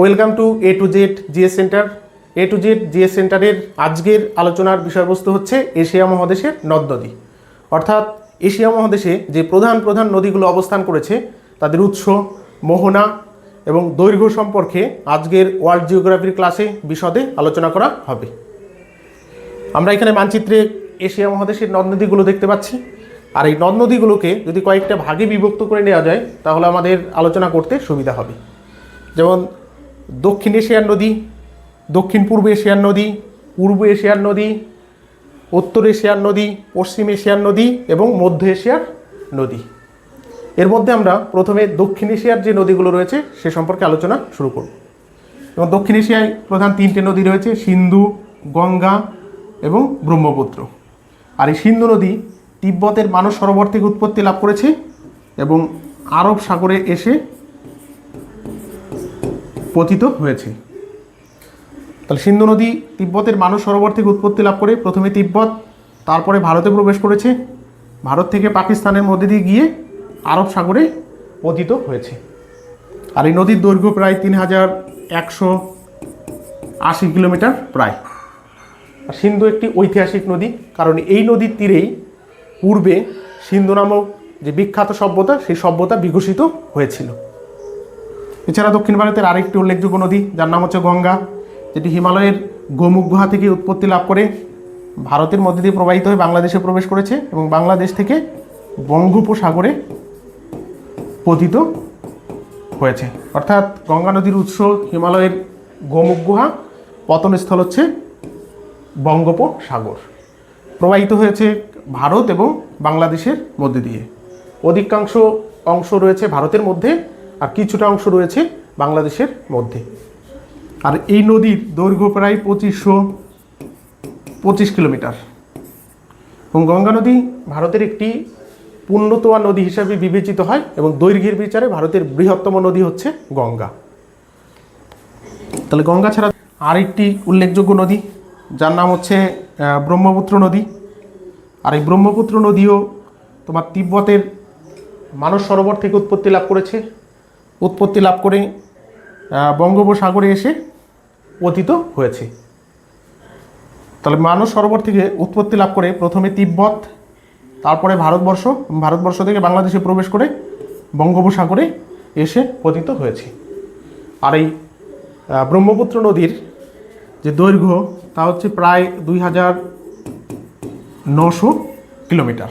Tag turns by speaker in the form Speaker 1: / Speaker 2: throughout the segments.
Speaker 1: Welcome to A to Z GS centre. A to Z GS সেন্টারের আজকের আলোচনার বিষয়বস্তু হচ্ছে এশিয়া মহাদেশের নদ নদী অর্থাৎ এশিয়া মহাদেশে যে প্রধান প্রধান নদীগুলো অবস্থান করেছে, তাদের উৎস মোহনা এবং দৈর্ঘ্য সম্পর্কে আজকের ওয়ার্ল্ড জিওগ্রাফির ক্লাসে বিশদে আলোচনা করা হবে। আমরা এখানে মানচিত্রে এশিয়া মহাদেশের নদ নদীগুলো দেখতে পাচ্ছি। আর এই নদ নদীগুলোকে যদি কয়েকটা ভাগে বিভক্ত করে নেওয়া যায়, তাহলে আমাদের আলোচনা করতে সুবিধা হবে। যেমন দক্ষিণ এশিয়ার নদী, দক্ষিণ পূর্ব এশিয়ার নদী, পূর্ব এশিয়ার নদী, উত্তর এশিয়ার নদী, পশ্চিম এশিয়ার নদী এবং মধ্য এশিয়ার নদী। এর মধ্যে আমরা প্রথমে দক্ষিণ এশিয়ার যে নদীগুলো রয়েছে সে সম্পর্কে আলোচনা শুরু করব। এবং দক্ষিণ এশিয়ায় প্রধান তিনটে নদী রয়েছে, সিন্ধু, গঙ্গা এবং ব্রহ্মপুত্র। আর এই সিন্ধু নদী তিব্বতের মানস সরোবর থেকে উৎপত্তি লাভ করেছে এবং আরব সাগরে এসে পতিত হয়েছে। তাহলে সিন্ধু নদী তিব্বতের মানস সরোবর থেকে উৎপত্তি লাভ করে প্রথমে তিব্বত, তারপরে ভারতে প্রবেশ করেছে। ভারত থেকে পাকিস্তানের মধ্যে দিয়ে গিয়ে আরব সাগরে পতিত হয়েছে। আর এই নদীর দৈর্ঘ্য প্রায় তিন হাজার একশো আশি কিলোমিটার প্রায়। আর সিন্ধু একটি ঐতিহাসিক নদী, কারণ এই নদীর তীরেই পূর্বে সিন্ধু নামক যে বিখ্যাত সভ্যতা, সেই সভ্যতা বিকশিত হয়েছিল। এছাড়া দক্ষিণ ভারতের আরেকটি উল্লেখযোগ্য নদী, যার নাম হচ্ছে গঙ্গা, যেটি হিমালয়ের গোমুখ গুহা থেকে উৎপত্তি লাভ করে ভারতের মধ্যে দিয়ে প্রবাহিত হয়ে বাংলাদেশে প্রবেশ করেছে এবং বাংলাদেশ থেকে বঙ্গোপসাগরে পতিত হয়েছে। অর্থাৎ গঙ্গা নদীর উৎস হিমালয়ের গোমুখ গুহা, পতনস্থল হচ্ছে বঙ্গোপসাগর। প্রবাহিত হয়েছে ভারত এবং বাংলাদেশের মধ্যে দিয়ে। অধিকাংশ অংশ রয়েছে ভারতের মধ্যে। আর কিছুটা অংশ রয়েছে বাংলাদেশের মধ্যে। আর এই নদীর দৈর্ঘ্য প্রায় পঁচিশশো পঁচিশ কিলোমিটার। এবং গঙ্গা নদী ভারতের একটি পূর্ণতোয়া নদী হিসাবে বিবেচিত হয় এবং দৈর্ঘ্যের বিচারে ভারতের বৃহত্তম নদী হচ্ছে গঙ্গা। তাহলে গঙ্গা ছাড়া আরেকটি উল্লেখযোগ্য নদী, যার নাম হচ্ছে ব্রহ্মপুত্র নদী। আর এই ব্রহ্মপুত্র নদীও তোমার তিব্বতের মানস সরোবর থেকে উৎপত্তি লাভ করেছে। উৎপত্তি লাভ করে বঙ্গোপসাগরে এসে পতিত হয়েছে। তাহলে মানস সরোবর থেকে উৎপত্তি লাভ করে প্রথমে তিব্বত, তারপরে ভারতবর্ষ ভারতবর্ষ থেকে বাংলাদেশে প্রবেশ করে বঙ্গোপসাগরে এসে পতিত হয়েছে। আর এই ব্রহ্মপুত্র নদীর যে দৈর্ঘ্য, তা হচ্ছে প্রায় দুই হাজার নশো কিলোমিটার।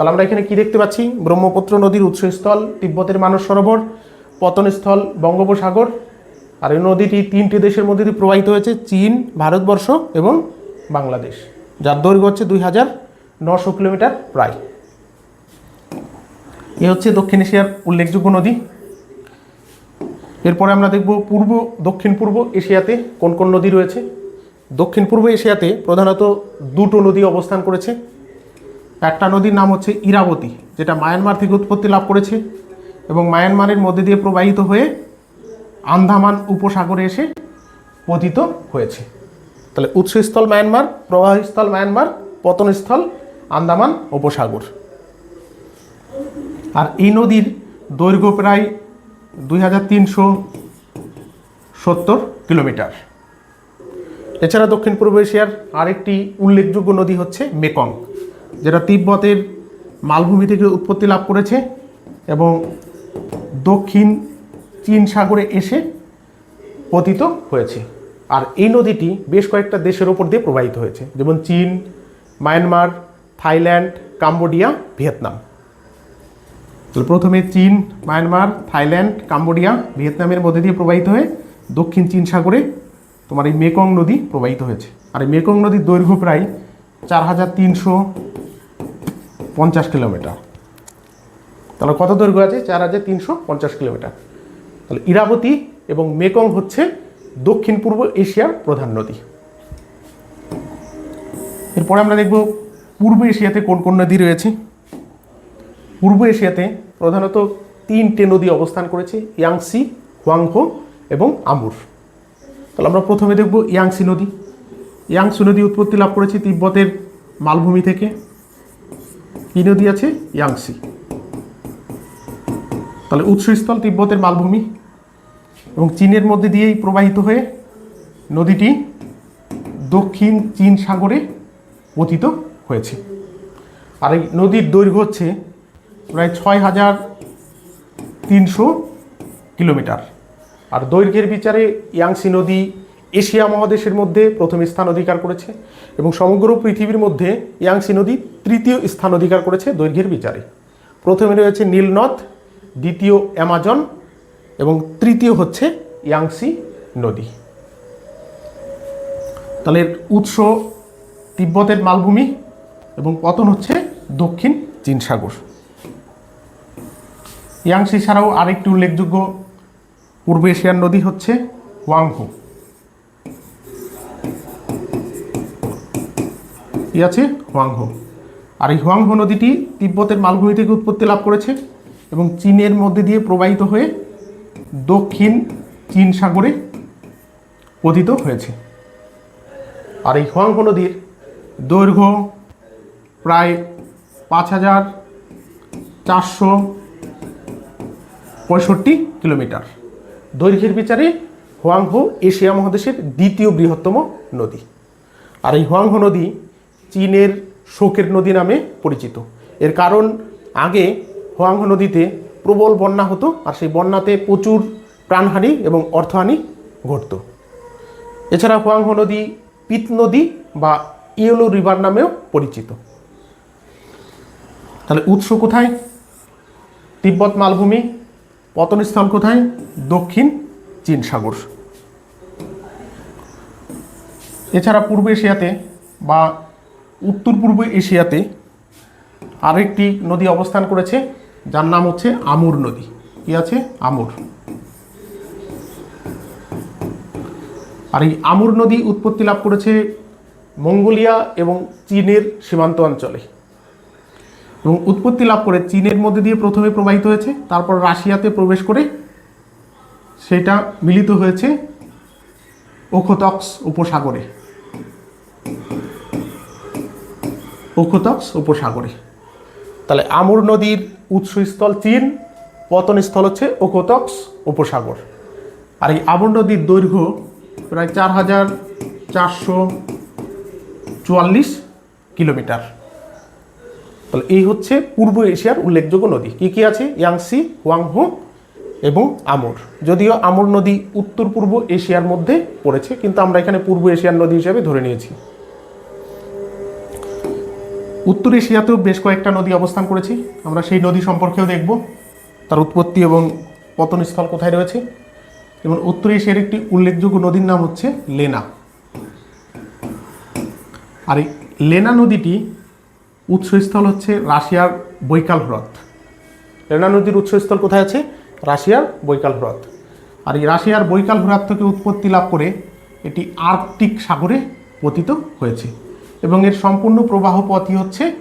Speaker 1: তাহলে আমরা এখানে কি দেখতে পাচ্ছি? ব্রহ্মপুত্র নদীর উৎসস্থল, তিব্বতের মানস সরোবর, পতনস্থল, বঙ্গোপসাগর, আর এই নদীটি তিনটি দেশের মধ্যে দিয়ে প্রবাহিত হয়েছে, চীন, ভারতবর্ষ এবং বাংলাদেশ। যার দৈর্ঘ্য হচ্ছে দুই হাজার নশো কিলোমিটার প্রায়। এ হচ্ছে দক্ষিণ এশিয়ার উল্লেখযোগ্য নদী। এরপরে আমরা দেখব পূর্ব, দক্ষিণ পূর্ব এশিয়াতে কোন কোন নদী রয়েছে। দক্ষিণ পূর্ব এশিয়াতে প্রধানত দুটো নদী অবস্থান করেছে। একটা নদীর নাম হচ্ছে ইরাবতী, যেটা মায়ানমার থেকে উৎপত্তি লাভ করেছে এবং মায়ানমারের মধ্যে দিয়ে প্রবাহিত হয়ে আন্দামান উপসাগরে এসে পতিত হয়েছে। তাহলে উৎসস্থল মায়ানমার, প্রবাহস্থল মায়ানমার, পতনস্থল আন্দামান উপসাগর। আর এই নদীর দৈর্ঘ্য প্রায় দুই হাজার তিনশো সত্তর কিলোমিটার। এছাড়া দক্ষিণ পূর্ব এশিয়ার আরেকটি উল্লেখযোগ্য নদী হচ্ছে মেকং। যেটা তিব্বতের মালভূমি থেকে উৎপত্তি লাভ করেছে এবং দক্ষিণ চীন সাগরে এসে পতিত হয়েছে। আর এই নদীটি বেশ কয়েকটা দেশের ওপর দিয়ে প্রবাহিত হয়েছে, যেমন চীন, মায়ানমার, থাইল্যান্ড, কাম্বোডিয়া, ভিয়েতনাম। তাহলে প্রথমে চীন, মায়ানমার, থাইল্যান্ড, কাম্বোডিয়া, ভিয়েতনামের মধ্যে দিয়ে প্রবাহিত হয়ে দক্ষিণ চীন সাগরে তোমার এই মেকং নদী প্রবাহিত হয়েছে। আর এই মেকং নদীর দৈর্ঘ্য প্রায় চার হাজার তিনশো পঞ্চাশ কিলোমিটার। তাহলে কত দৈর্ঘ্য আছে? চার হাজার তিনশো পঞ্চাশ কিলোমিটার। তাহলে ইরাবতী এবং মেকং হচ্ছে দক্ষিণ পূর্ব এশিয়ার প্রধান নদী। এরপরে আমরা দেখব পূর্ব এশিয়াতে কোন কোন নদী রয়েছে। পূর্ব এশিয়াতে প্রধানত তিনটে নদী অবস্থান করেছে, ইয়াংসি, হোয়াংহো এবং আমুর। তাহলে আমরা প্রথমে দেখব ইয়াংসি নদী। ইয়াংসি নদী উৎপত্তি লাভ করেছে তিব্বতের মালভূমি থেকে। কী নদী আছে? ইয়াংসি। তাহলে উৎসস্থল তিব্বতের মালভূমি এবং চীনের মধ্যে দিয়েই প্রবাহিত হয়ে নদীটি দক্ষিণ চীন সাগরে পতিত হয়েছে। আর এই নদীর দৈর্ঘ্য হচ্ছে প্রায় ছয় হাজার তিনশো কিলোমিটার। আর দৈর্ঘ্যের বিচারে ইয়াংসি নদী এশিয়া মহাদেশের মধ্যে প্রথম স্থান অধিকার করেছে এবং সমগ্র পৃথিবীর মধ্যে ইয়াংসি নদী তৃতীয় স্থান অধিকার করেছে দৈর্ঘ্যের বিচারে। প্রথমে রয়েছে নীলনদ দ্বিতীয় অ্যামাজন এবং তৃতীয় হচ্ছে ইয়াংসি নদী। তাহলে উৎস তিব্বতের মালভূমি এবং পতন হচ্ছে দক্ষিণ চীন সাগর ইয়াংসি ছাড়াও আরেকটি উল্লেখযোগ্য পূর্ব এশিয়ার নদী হচ্ছে ওয়াংহো। কি আছে হোয়াংহো। আর এই হোয়াংহো নদীটি তিব্বতের মালভূমি থেকে উৎপত্তি লাভ করেছে এবং চীনের মধ্যে দিয়ে প্রবাহিত হয়ে দক্ষিণ চীন সাগরে পতিত হয়েছে। আর এই হোয়াংহো নদীর দৈর্ঘ্য প্রায় পাঁচ হাজার চারশো পঁয়ষট্টি কিলোমিটার। দৈর্ঘ্যের বিচারে হোয়াংহো এশিয়া মহাদেশের দ্বিতীয় বৃহত্তম নদী। আর এই হোয়াংহো নদী চীনের শোকের নদী নামে পরিচিত। এর কারণ, আগে হোয়াংহো নদীতে প্রবল বন্যা হতো আর সেই বন্যাতে প্রচুর প্রাণহানি এবং অর্থহানি ঘটত। এছাড়া হোয়াংহো নদী পিত নদী বা ইয়েলো রিভার নামেও পরিচিত। তাহলে উৎস কোথায়? তিব্বত মালভূমি পতনস্থল কোথায়? দক্ষিণ চীন সাগর। এছাড়া পূর্ব এশিয়াতে বা উত্তর পূর্ব এশিয়াতে আরেকটি নদী অবস্থান করেছে, যার নাম হচ্ছে আমুর নদী। কি আছে? আমুর। আর এই আমুর নদী উৎপত্তি লাভ করেছে মঙ্গোলিয়া এবং চীনের সীমান্ত অঞ্চলে। এবং উৎপত্তি লাভ করে চীনের মধ্যে দিয়ে প্রথমে প্রবাহিত হয়েছে, তারপর রাশিয়াতে প্রবেশ করে সেটা মিলিত হয়েছে ওখোতক্স উপসাগরে। ওখোতক্স উপসাগরে। তাহলে আমুর নদীর উৎসস্থল চীন, পতনস্থল হচ্ছে ওখোতক্স উপসাগর। আর এই আমুর নদীর দৈর্ঘ্য প্রায় চার হাজার চারশো চুয়াল্লিশ কিলোমিটার। তাহলে এই হচ্ছে পূর্ব এশিয়ার উল্লেখযোগ্য নদী। কী কী আছে? ইয়াংসি, হোয়াংহো এবং আমর। যদিও আমর নদী উত্তর পূর্ব এশিয়ার মধ্যে পড়েছে, কিন্তু আমরা এখানে পূর্ব এশিয়ার নদী হিসেবে ধরে নিয়েছি। উত্তর এশিয়াতেও বেশ কয়েকটা নদী অবস্থান করেছি। আমরা সেই নদী সম্পর্কেও দেখব, তার উৎপত্তি এবং পতনস্থল কোথায় রয়েছে। এবং উত্তর এশিয়ার একটি উল্লেখযোগ্য নদীর নাম হচ্ছে লেনা। আর এই লেনা নদীটি উৎসস্থল হচ্ছে রাশিয়ার বৈকাল হ্রদ। লেনা নদীর উৎসস্থল কোথায় আছে? রাশিয়ার বৈকাল হ্রদ। আর এই রাশিয়ার বৈকাল হ্রদ থেকে উৎপত্তি লাভ করে এটি আর্কটিক সাগরে পতিত হয়েছে। এবং এর সম্পূর্ণ প্রবাহ পথই হচ্ছে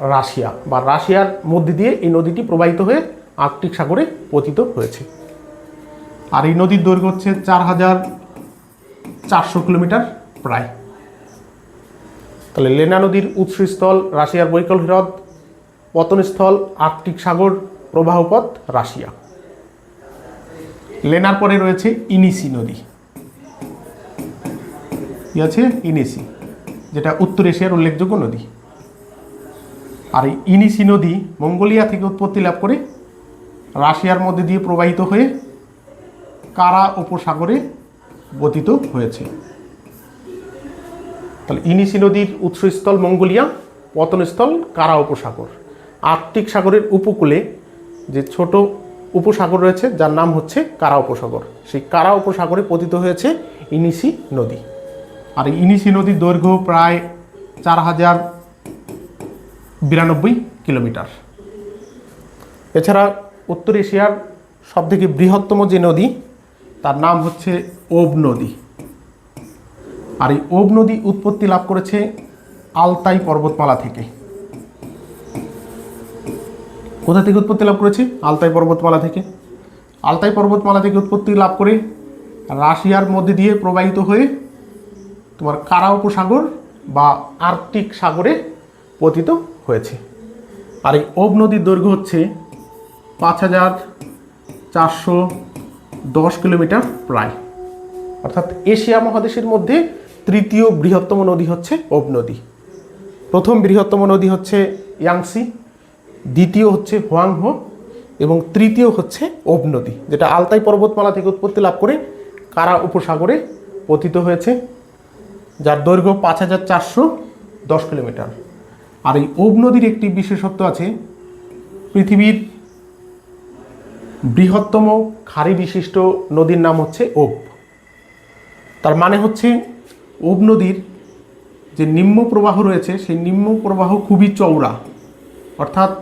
Speaker 1: রাশিয়া বা রাশিয়ার মধ্যে দিয়ে এই নদীটি প্রবাহিত হয়ে আর্কটিক সাগরে পতিত হয়েছে। আর এই নদীর দৈর্ঘ্য হচ্ছে চার হাজার চারশো কিলোমিটার প্রায়। তাহলে লেনা নদীর উৎসস্থল রাশিয়ার বৈকল হ্রদ, পতনস্থল, আর্কটিক সাগর প্রবাহপথ রাশিয়া। লেনার পরে রয়েছে ইনিসি নদী। কি আছে? ইনিসি। যেটা উত্তর এশিয়ার উল্লেখযোগ্য নদী। আর এই ইনিসি নদী মঙ্গোলিয়া থেকে উৎপত্তি লাভ করে রাশিয়ার মধ্যে দিয়ে প্রবাহিত হয়ে কারা উপসাগরে গতিত হয়েছে। তাহলে ইনিসি নদীর উৎসস্থল মঙ্গোলিয়া, পতনস্থল কারা উপসাগর। আর্কটিক সাগরের উপকূলে যে ছোট উপসাগর রয়েছে, যার নাম হচ্ছে কারা উপসাগর। সেই কারা উপসাগরে পতিত হয়েছে ইনিসি নদী। আর ইনিশি নদীর দৈর্ঘ্য প্রায় চার হাজার বিরানব্বই কিলোমিটার। এছাড়া উত্তর এশিয়ার সবথেকে বৃহত্তম যে নদী, তার নাম হচ্ছে ওব নদী। আর এই ওব নদী উৎপত্তি লাভ করেছে আলতাই পর্বতমালা থেকে। কোথা থেকে উৎপত্তি লাভ করেছে? আলতাই পর্বতমালা থেকে। আলতাই পর্বতমালা থেকে উৎপত্তি লাভ করে রাশিয়ার মধ্যে দিয়ে প্রবাহিত হয়ে তোমার কারা উপসাগর বা আর্কটিক সাগরে পতিত হয়েছে। আর এই ওব নদীর দৈর্ঘ্য হচ্ছে পাঁচ হাজার চারশো দশ কিলোমিটার প্রায়। অর্থাৎ এশিয়া মহাদেশের মধ্যে তৃতীয় বৃহত্তম নদী হচ্ছে ওব নদী। প্রথম বৃহত্তম নদী হচ্ছে ইয়াংসি, দ্বিতীয় হচ্ছে হোয়াংহো এবং তৃতীয় হচ্ছে ওব নদী, যেটা আলতাই পর্বতমালা থেকে উৎপত্তি লাভ করে কারা উপসাগরে পতিত হয়েছে। যার দৈর্ঘ্য পাঁচ হাজার চারশো দশ কিলোমিটার। আর এই ওব নদীর একটি বিশেষত্ব আছে, পৃথিবীর বৃহত্তম খাড়ি বিশিষ্ট নদীর নাম হচ্ছে ওব। তার মানে হচ্ছে ওব নদীর যে নিম্ন প্রবাহ রয়েছে, সেই নিম্ন প্রবাহ খুবই চওড়া। অর্থাৎ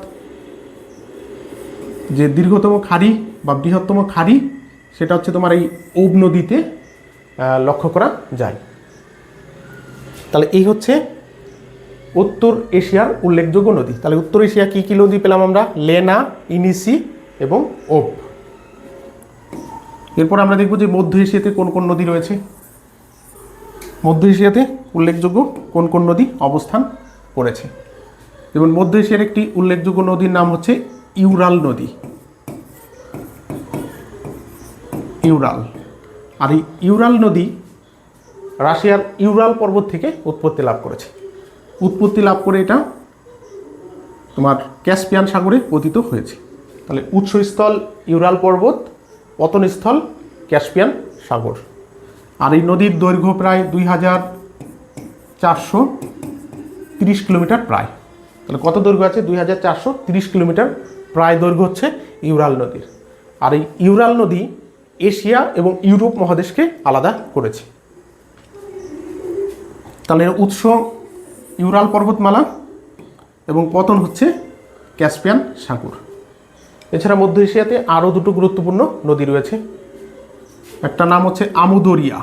Speaker 1: যে দীর্ঘতম খাড়ি বা বৃহত্তম খাড়ি, সেটা হচ্ছে তোমার এই ওব নদীতে লক্ষ্য করা যায়। তাহলে এই হচ্ছে উত্তর এশিয়ার উল্লেখযোগ্য নদী। তাহলে উত্তর এশিয়া কী কী নদী পেলাম আমরা? লেনা, ইনিসি এবং ওপ। এরপর আমরা দেখব যে মধ্য এশিয়াতে কোন কোন নদী রয়েছে। মধ্য এশিয়াতে উল্লেখযোগ্য কোন কোন নদী অবস্থান করেছে। যেমন মধ্য এশিয়ার একটি উল্লেখযোগ্য নদীর নাম হচ্ছে ইউরাল নদী। ইউরাল। আর এই ইউরাল নদী রাশিয়ার ইউরাল পর্বত থেকে উৎপত্তি লাভ করেছে। উৎপত্তি লাভ করে এটা তোমার ক্যাসপিয়ান সাগরে পতিত হয়েছে। তাহলে উৎসস্থল ইউরাল পর্বত, পতনস্থল ক্যাসপিয়ান সাগর। আর এই নদীর দৈর্ঘ্য প্রায় দুই হাজার চারশো তিরিশ কিলোমিটার প্রায়। তাহলে কত দৈর্ঘ্য আছে? দুই হাজার চারশো তিরিশ কিলোমিটার প্রায় দৈর্ঘ্য হচ্ছে ইউরাল নদীর। আর এই ইউরাল নদী এশিয়া এবং ইউরোপ মহাদেশকে আলাদা করেছে। তাহলে এর উৎস ইউরাল পর্বতমালা এবং পতন হচ্ছে ক্যাসপিয়ান সাগর। এছাড়া মধ্য এশিয়াতে আরও দুটো গুরুত্বপূর্ণ নদী রয়েছে। একটা নাম হচ্ছে আমুদরিয়া।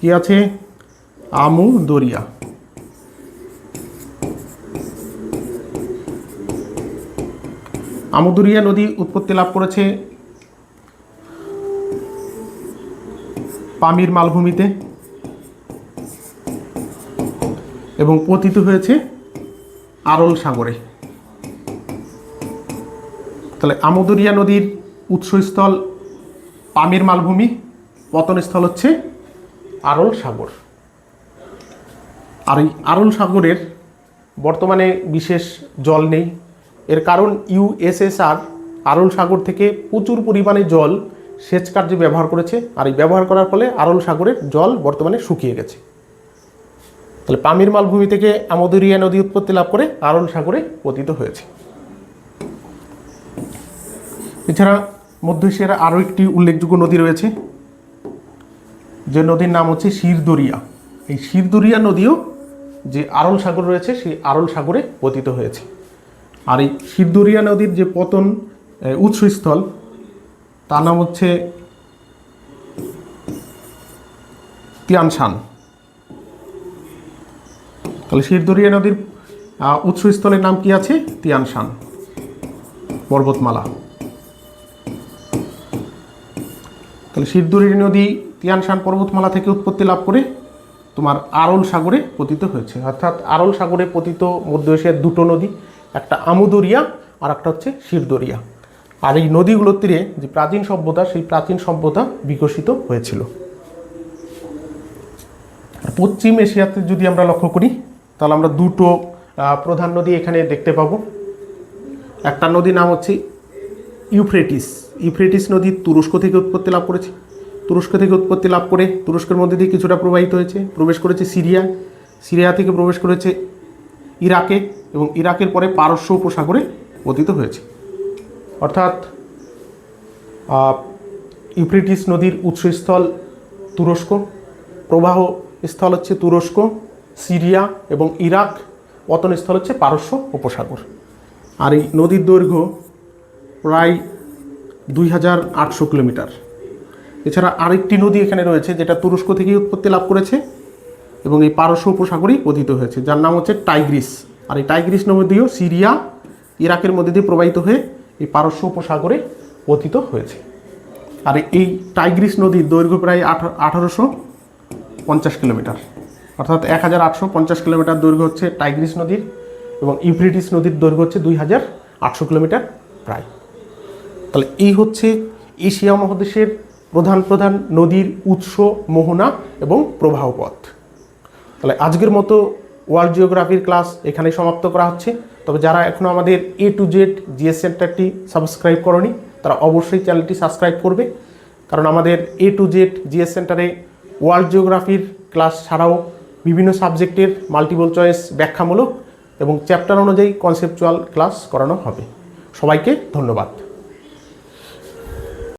Speaker 1: কি আছে? আমুদরিয়া। আমুদরিয়া নদী উৎপত্তি লাভ করেছে পামির মালভূমিতে। এবং পতিত হয়েছে আরল সাগরে। তাহলে আমুদরিয়া নদীর উৎসস্থল পামির মালভূমি, পতনস্থল হচ্ছে আরল সাগর। আর এই আরল সাগরের বর্তমানে বিশেষ জল নেই। এর কারণ ইউএসএসআর আরল সাগর থেকে প্রচুর পরিমাণে জল সেচ কার্যে ব্যবহার করেছে। আর এই ব্যবহার করার ফলে আরল সাগরের জল বর্তমানে শুকিয়ে গেছে। তাহলে পামির মালভূমি থেকে আমদরিয়া নদী উৎপত্তি লাভ করে আরল সাগরে পতিত হয়েছে। এছাড়া মধ্য এশিয়ার আরও একটি উল্লেখযোগ্য নদী রয়েছে, যে নদীর নাম হচ্ছে শিরদরিয়া। এই শিরদরিয়া নদীও যে আরল সাগর রয়েছে, সেই আরল সাগরে পতিত হয়েছে। আর এই শিরদরিয়া নদীর যে পতন উৎসস্থল, তার নাম হচ্ছে তিয়ানশান। তাহলে শিরদরিয়া নদীর উৎসস্থলের নাম কি আছে? তিয়ানশান, পর্বতমালা। তাহলে শিরদুরি নদী, তিয়ানশান, পর্বতমালা থেকে উৎপত্তি লাভ করে তোমার আরল সাগরে পতিত হয়েছে। অর্থাৎ আরল সাগরে পতিত মধ্য এশিয়ার দুটো নদী, একটা আমুদরিয়া আর একটা হচ্ছে শিরদরিয়া। আর এই নদীগুলোর তীরে যে প্রাচীন সভ্যতা, সেই প্রাচীন সভ্যতা বিকশিত হয়েছিল। পশ্চিম এশিয়াতে যদি আমরা লক্ষ্য করি তাহলে আমরা দুটো প্রধান নদী এখানে দেখতে পাবো। একটা নদীর নাম হচ্ছে ইউফ্রেটিস। ইউফ্রেটিস নদী তুরস্ক থেকে উৎপত্তি লাভ করেছে। তুরস্ক থেকে উৎপত্তি লাভ করে তুরস্কের মধ্যে দিয়ে কিছুটা প্রবাহিত হয়েছে। প্রবেশ করেছে সিরিয়া। সিরিয়া থেকে প্রবেশ করেছে ইরাকে এবং ইরাকের পরে পারস্য উপসাগরে পতিত হয়েছে। অর্থাৎ ইউফ্রেটিস নদীর উৎসস্থল তুরস্ক। প্রবাহ স্থল হচ্ছে তুরস্ক। সিরিয়া এবং ইরাক পতনস্থল হচ্ছে পারস্য উপসাগর। আর এই নদীর দৈর্ঘ্য প্রায় দুই হাজার আটশো কিলোমিটার। এছাড়া আরেকটি নদী এখানে রয়েছে, যেটা তুরস্ক থেকেই উৎপত্তি লাভ করেছে এবং এই পারস্য উপসাগরেই পতিত হয়েছে, যার নাম হচ্ছে টাইগ্রিস। আর এই টাইগ্রিস নদীও সিরিয়া, ইরাকের মধ্যে দিয়ে প্রবাহিত হয়ে এই পারস্য উপসাগরে পতিত হয়েছে। আর এই টাইগ্রিস নদীর দৈর্ঘ্য প্রায় আঠারোশো পঞ্চাশ কিলোমিটার। অর্থাৎ এক হাজার আটশো পঞ্চাশ কিলোমিটার দৈর্ঘ্য হচ্ছে টাইগ্রিস নদীর এবং ইউফ্রেটিস নদীর দৈর্ঘ্য হচ্ছে দুই হাজার আটশো কিলোমিটার প্রায়। তাহলে এই হচ্ছে এশিয়া মহাদেশের প্রধান প্রধান নদীর উৎস, মোহনা এবং প্রবাহ পথ। তাহলে আজকের মতো ওয়ার্ল্ড জিওগ্রাফির ক্লাস এখানে সমাপ্ত করা হচ্ছে। তবে যারা এখনও আমাদের এ টু জেড জিএস সেন্টারটি সাবস্ক্রাইব করনি, তারা অবশ্যই চ্যানেলটি সাবস্ক্রাইব করবে। কারণ আমাদের এ টু জেড জিএস সেন্টারে ওয়ার্ল্ড জিওগ্রাফির ক্লাস ছাড়াও বিভিন্ন সাবজেক্টের মাল্টিপল চয়েস ব্যাখ্যামূলক এবং চ্যাপ্টার অনুযায়ী কনসেপচুয়াল ক্লাস করানো হবে। সবাইকে ধন্যবাদ।